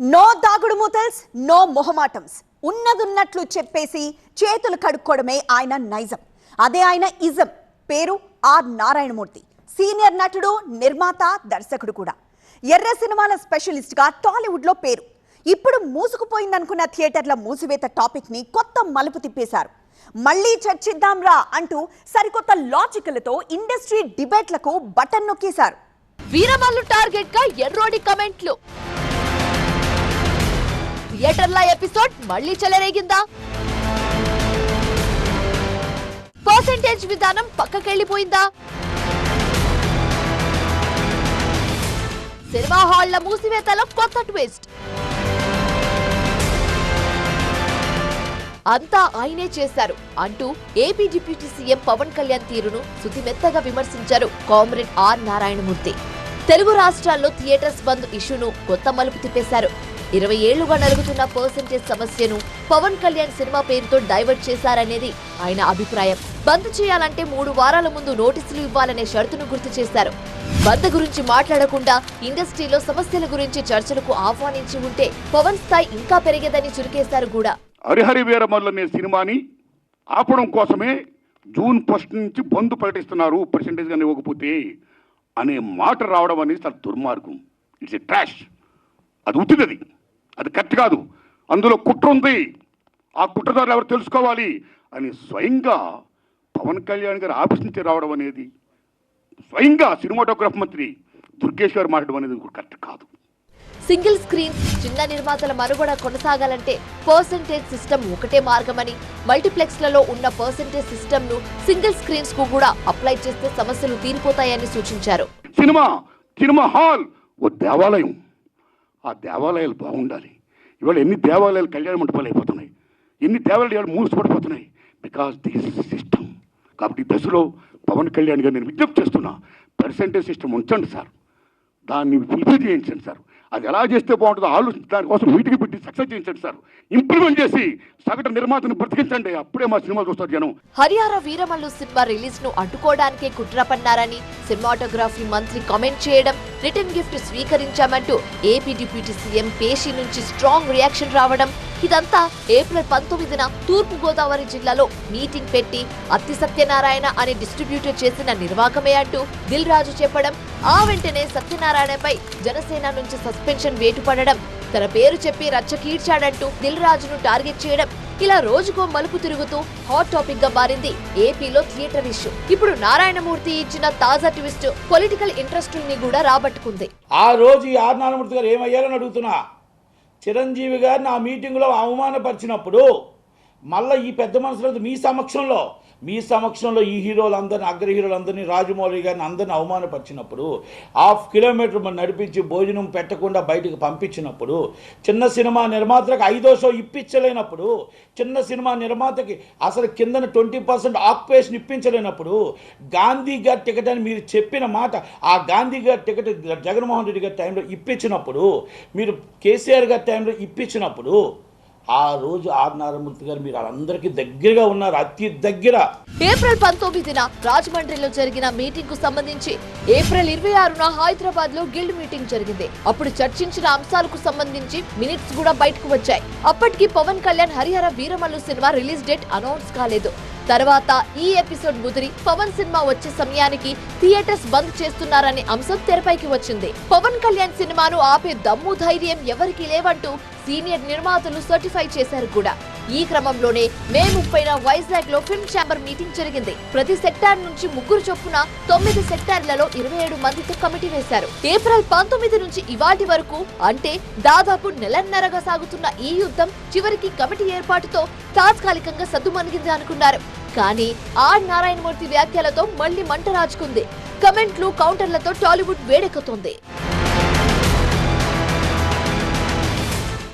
No దాగుడు మూతల్స్ no మొహమాటమ్స్ ఉన్నదున్నట్లు చెప్పేసి చేతులు కడుక్కోవడమే ఆయన నైజం. అదే ఆయన ఇజం. పేరు ఆర్ నారాయణమూర్తి. సీనియర్ నటుడు నిర్మాత దర్శకుడు కూడా. ఎర్ర సినిమాల స్పెషలిస్ట్గా టాలీవుడ్లో పేరు. ఇప్పుడు మూసుకుపోయిందనుకున్న థియేటర్ల మూసివేత టాపిక్ని కొత్త మలుపు తిప్పేశారు. మళ్ళీ చర్చిద్దాంరా అంటూ సరికొత్త లాజికలతో ఇండస్ట్రీ డిబేట్లకు బటన్ నొక్కేశారు. వీరమల్లు టార్గెట్గా ఎర్రోడి కమెంట్లు. థియేటర్ల ఎపిసోడ్ మళ్ళీ చెలరేగిందా? పర్సంటేజ్ విధానం పక్కకెళ్ళిపోయిందా? సినిమా హాళ్ళ మూసివేతలో కొత్త ట్విస్ట్. అంతా ఆయనే చేశారు అంటూ AP deputy CM Pawan Kalyan తీరును శుతిమెత్తగా విమర్శించారు కామ్రేడ్ ఆర్ నారాయణమూర్తి. తెలుగు రాష్ట్రాల్లో థియేటర్స్ బంద్ ఇష్యూను కొత్త మలుపు తిప్పేశారు. ఇరవై ఏళ్ళుగా నలుగుతున్న పర్సంటేజ్ సమస్యను పవన్ కళ్యాణ్ సినిమా పేరుతో డైవర్ట్ చేశారనేది ఆయన అభిప్రాయం. బంద్ చేయాలంటే మూడు వారాల ముందు నోటీసులు ఇవ్వాలనే షరతును గుర్తు చేశారు. బంద్ గురించి మాట్లాడకుండా ఇండస్ట్రీలో సమస్యల గురించి చర్చలకు ఆహ్వానించి ఉంటే పవన్ స్థాయి ఇంకా పెరిగేదని చురికేశారు కూడా. హరిహరి వీరమల్లు సినిమాని ఆపడం కోసమే జూన్ ఫస్ట్ నుంచి బంద్ ప్రకటిస్తున్నారు పర్సంటేజ్ కానీ ఇవ్వకపోతే అనే మాట రావడం అనేది చాలా దుర్మార్గం. ఇట్స్ ఎ ట్రాష్ అది ఉత్తిది అది కరెక్ట్ కాదు. అందులో కుట్ర ఉంది. ఆ కుట్రదారులు ఎవరు తెలుసుకోవాలి? అని స్వయంగా పవన్ కళ్యాణ్ గారి ఆఫీస్ నుంచి రావడం అనేది స్వయంగా సినిమాటోగ్రఫ్ మంత్రి దుర్గేష్ గారు మాట్లాడడం అనేది కరెక్ట్ కాదు. సింగిల్ స్క్రీన్ చిన్న నిర్మాతల మనుగడ కొనసాగాలంటే పర్సెంటేజ్ సిస్టమ్ ఒకటే మార్గమని మల్టీప్లెక్స్లలో ఉన్న పర్సెంటేజ్ సిస్టమ్ను సింగిల్ స్క్రీన్స్కు కూడా అప్లై చేస్తే సమస్యలు తీరిపోతాయని సూచించారు. సినిమా సినిమా హాల్ ఓ దేవాలయం. ఆ దేవాలయాలు బాగుండాలి. ఇవాళ ఎన్ని దేవాలయాలు కళ్యాణ మండపాలు అయిపోతున్నాయి. ఎన్ని దేవాలయాలు ఇవాళ మూసిపడిపోతున్నాయి బికాస్ దిస్ సిస్టమ్ కాబట్టి ఈ దశలో పవన్ కళ్యాణ్ గారు నేను విజ్ఞప్తి చేస్తున్నా పర్సెంటేజ్ సిస్టమ్ ఉంచండి సార్. దాన్ని ఫుల్ఫిల్ చేయించండి సార్. అది ఎలా చేస్తే బాగుంటుందో ఆలోచించి దానికోసం మీటింగ్ పెట్టి సక్సెస్ చేయించండి సార్. ఇంప్లిమెంట్ చేసి సగటు నిర్మాతను బ్రతికించండి. అప్పుడే మా సినిమా చూస్తారు జనం. హరిహర వీరమల్లు సినిమా రిలీజ్ను అడ్డుకోవడానికే కుట్ర పన్నారని సినిమాటోగ్రఫీ మంత్రి కామెంట్ చేయడం రిటర్న్ గిఫ్ట్ స్వీకరించామంటూ ఏపీ డిప్యూటీ సీఎం పేషి నుంచి స్ట్రాంగ్ రియాక్షన్ రావడం ఇదంతా ఏప్రిల్ పంతొమ్మిదిన తూర్పు గోదావరి జిల్లాలో మీటింగ్ పెట్టి అత్తి సత్యనారాయణ అనే డిస్ట్రిబ్యూటర్ చేసిన నిర్వాకమే అంటూ దిల్ రాజు చెప్పడం ఆ వెంటనే సత్యనారాయణపై జనసేన నుంచి సస్పెన్షన్ వేటుపడడం తన పేరు చెప్పి రచ్చకీడ్చాడంటూ దిల్ రాజును టార్గెట్ చేయడం. ఇలా రోజుకో మలుపు తిరుగుతూ హాట్ టాపిక్గా మారింది ఏపీలో థియేటర్ ఇష్యూ. ఇప్పుడు నారాయణమూర్తి ఇచ్చిన తాజా ట్విస్ట్ పొలిటికల్ ఇంట్రెస్ట్ని కూడా రాబట్టుకుంది. ఆ రోజు ఈ ఆర్ నారాయణమూర్తి గారు ఏమయ్యారని అడుగుతున్నా. చిరంజీవి గారిని ఆ మీటింగ్లో అవమానపరిచినప్పుడు మళ్ళీ ఈ పెద్ద మనసులో మీ సమక్షంలో మీ సమక్షంలో ఈ హీరోలందరినీ అగ్ర హీరోలందరినీ రాజమౌళి గారిని అందరిని అవమానపరిచినప్పుడు హాఫ్ కిలోమీటర్ మనం నడిపించి భోజనం పెట్టకుండా బయటకు పంపించినప్పుడు చిన్న సినిమా నిర్మాతలకు ఐదో షో ఇప్పించలేనప్పుడు చిన్న సినిమా నిర్మాతకి అసలు కిందన ట్వంటీ పర్సెంట్ ఆక్యుపేషన్ ఇప్పించలేనప్పుడు గాంధీ గారి టికెట్ అని మీరు చెప్పిన మాట ఆ గాంధీ గారి టికెట్ జగన్మోహన్ రెడ్డి గారి టైంలో ఇప్పించినప్పుడు మీరు కేసీఆర్ గారి టైంలో ఇప్పించినప్పుడు ఆ రోజు ఆర్ నారాయణమూర్తి గారు మీరు అందరికీ దగ్గరగా ఉన్నారు అతి దగ్గర ఏప్రిల్ పంతొమ్మిదిన రాజమండ్రిలో జరిగిన మీటింగ్కు సంబంధించి ఏప్రిల్ ఇరవై ఆరున హైదరాబాద్లో గిల్డ్ మీటింగ్ జరిగింది. అప్పుడు చర్చించిన అంశాలకు సంబంధించి మినిట్స్ కూడా బయటకు వచ్చాయి. అప్పటికి Pawan Kalyan Harihara Veeramallu cinema release date announce కాలేదు. తర్వాత ఈ ఎపిసోడ్ ముదిరి పవన్ సినిమా వచ్చే సమయానికి థియేటర్స్ బంద్ చేస్తున్నారనే అంశం తెరపైకి వచ్చింది. పవన్ కళ్యాణ్ సినిమాను ఆపే దమ్ము ధైర్యం ఎవరికి లేవంటూ సీనియర్ నిర్మాతలు సర్టిఫై చేశారు కూడా. ఈ క్రమంలోనే మే ముప్పైన వైజాగ్లో ఫిల్మ్ ఛాంబర్ మీటింగ్ జరిగింది. ప్రతి సెక్టార్ నుంచి ముగ్గురు చొప్పున తొమ్మిది సెక్టార్లలో ఇరవై ఏడు మందితో కమిటీ వేశారు. ఏప్రిల్ పంతొమ్మిది నుంచి ఇవాటి వరకు అంటే దాదాపు నెలన్నరగా సాగుతున్న ఈ యుద్ధం చివరికి కమిటీ ఏర్పాటుతో తాత్కాలికంగా సద్దుమణిగింది అనుకున్నారు. కానీ ఆర్ నారాయణమూర్తి వ్యాఖ్యలతో మళ్ళీ మంట రాజుకుంది. కమెంట్లు కౌంటర్లతో టాలీవుడ్ వేడెక్కుతోంది.